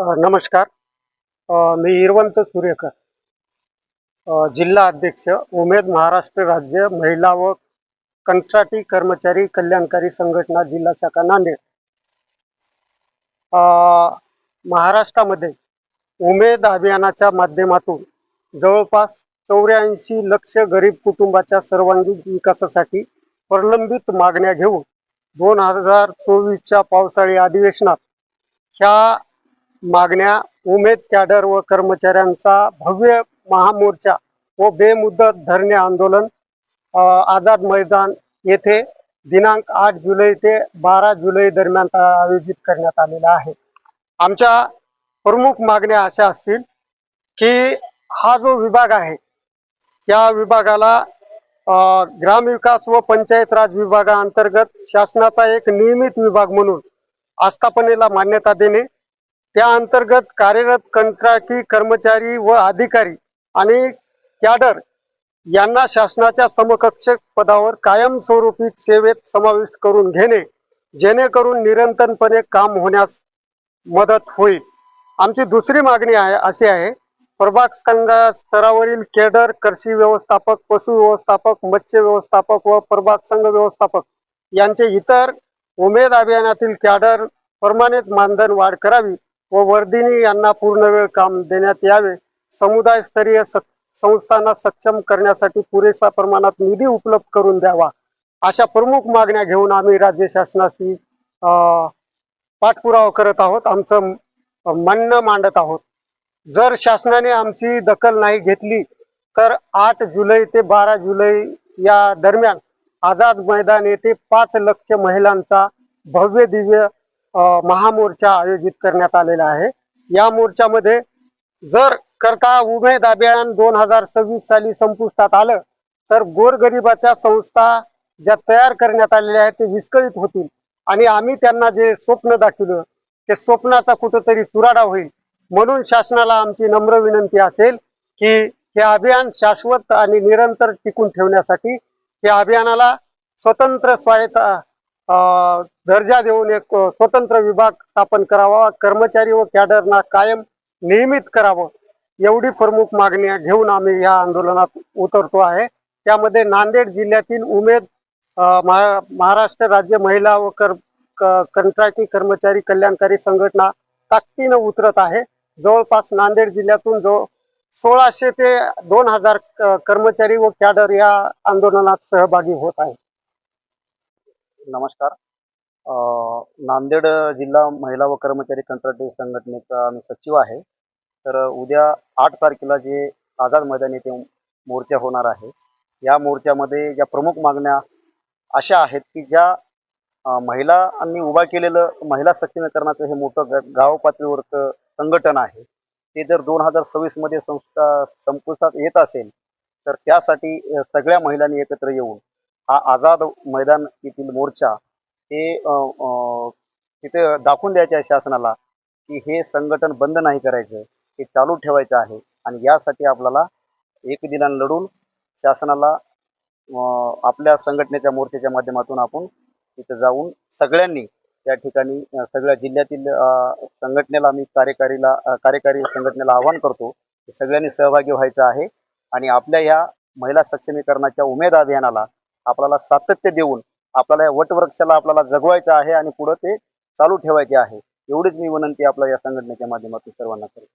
नमस्कार. मी इरवंत सूर्यकर जिल्हा अध्यक्ष उमेद महाराष्ट्र राज्य महिला व कंत्राटी कर्मचारी कल्याणकारी संघटना जिल्हा शाखा नांदेड. महाराष्ट्रामध्ये उमेद अभियानाच्या माध्यमातून जवळपास चौऱ्याऐंशी लक्ष गरीब कुटुंबाच्या सर्वांगीण विकासासाठी प्रलंबित मागण्या घेऊन दोन हजार चोवीसच्या पावसाळी अधिवेशनात ह्या मागण्या उमेद कॅडर व कर्मचाऱ्यांचा भव्य महामोर्चा व बेमुदत धरणे आंदोलन आझाद मैदान येथे दिनांक आठ जुलै ते बारा जुलै दरम्यान आयोजित करण्यात आलेला आहे. आमच्या प्रमुख मागण्या अशा असतील की हा जो विभाग आहे त्या विभागाला ग्रामविकास व पंचायत राज विभागाअंतर्गत शासनाचा एक नियमित विभाग म्हणून आस्थापनेला मान्यता देणे त्या अंतर्गत कार्यरत कंत्राटी कर्मचारी व अधिकारी आणि कॅडर यांना शासनाच्या समकक्ष पदावर कायमस्वरूपी सेवेत समाविष्ट करून घेणे जेणेकरून निरंतरपणे काम होण्यास मदत होईल. आमची दुसरी मागणी आहे अशी आहे प्रभाग संघ स्तरावरील केडर कृषी व्यवस्थापक पशु व्यवस्थापक मत्स्य व्यवस्थापक व प्रभाग संघ व्यवस्थापक यांचे इतर उमेद अभियानातील कॅडर प्रमाणेच मानधन वाढ करावी व वर्धिनी यांना पूर्ण वेळ काम देण्यात यावे. समुदाय स्तरीय संस्थांना सक्षम करण्यासाठी पुरेशा प्रमाणात निधी उपलब्ध करून द्यावा. अशा प्रमुख मागण्या घेऊन आम्ही राज्य शासनाशी पाठपुरावा करत आहोत. आमचं म्हणणं मांडत आहोत. जर शासनाने आमची दखल नाही घेतली तर आठ जुलै ते बारा जुलै या दरम्यान आझाद मैदान येथे पाच लक्ष महिलांचा भव्य दिव्य महामोर्चा आयोजित करण्यात आलेला आहे. या मोर्चामध्ये जर करता उमेद अभियान दोन हजार सव्वीस साली संपुष्टात आलं तर गोरगरिबाच्या संस्था ज्या तयार करण्यात आलेल्या आहेत ते विस्कळीत होतील. आणि आम्ही त्यांना जे स्वप्न दाखवलं ते स्वप्नाचा कुठंतरी चुराडा होईल. म्हणून शासनाला आमची नम्र विनंती असेल की हे अभियान शाश्वत आणि निरंतर टिकून ठेवण्यासाठी या अभियानाला स्वतंत्र स्वायत्त दर्जा देऊन एक स्वतंत्र विभाग स्थापन करावा कर्मचारी व कॅडरना कायम नियमित करावं एवढी प्रमुख मागणी घेऊन आम्ही या आंदोलनात उतरतो आहे. त्यामध्ये नांदेड जिल्ह्यातील उमेद महा- महाराष्ट्र राज्य महिला व कर क- कंत्राटी कर्मचारी कल्याणकारी संघटना ताकदीनं उतरत आहे. जवळपास नांदेड जिल्ह्यातून जो सोळाशे ते दोन हजार कर्मचारी व कॅडर या आंदोलनात सहभागी होत आहे नमस्कार. नांदेड जिल्हा महिला व कर्मचारी कंत्राटी संघटनेचा मी सचिव आहे. तर उद्या आठ तारखेला जे आझाद मैदान येथे मोर्चा होणार आहे या मोर्चामध्ये ज्या प्रमुख मागण्या अशा आहेत की ज्या महिलांनी उभा केलेलं महिला सक्षमीकरणाचं हे मोठं ग- गाव पातळीवरचं संघटन आहे. ते जर दोन हजार सव्वीसमध्ये संस्था संपुष्टात येत असेल तर त्यासाठी सगळ्या महिलांनी एकत्र येऊन हा आझाद मैदान येथील मोर्चा हे अ, तिथे दाखवून द्यायचे आहे शासनाला की हे संघटन बंद नाही करायचं हे चालू ठेवायचं आहे आणि यासाठी आपल्याला एक दिनान लढून शासनाला आपल्या संघटनेच्या मोर्चाच्या माध्यमातून आपण तिथे जाऊन सगळ्यांनी त्या ठिकाणी सगळ्या जिल्ह्यातील संघटनेला मी कार्यकारीला कार्यकारी संघटनेला आवाहन करतो सगळ्यांनी सहभागी व्हायचं आहे आणि आपल्या या महिला सक्षमीकरणाच्या उमेद अभियानाला आपल्याला सातत्य देऊन आपल्याला या वटवृक्षाला आपल्याला जगवायचं आहे आणि पुढं ते चालू ठेवायचे आहे. एवढीच मी विनंती आपल्या या संघटनेच्या माध्यमातून सर्वांना करतो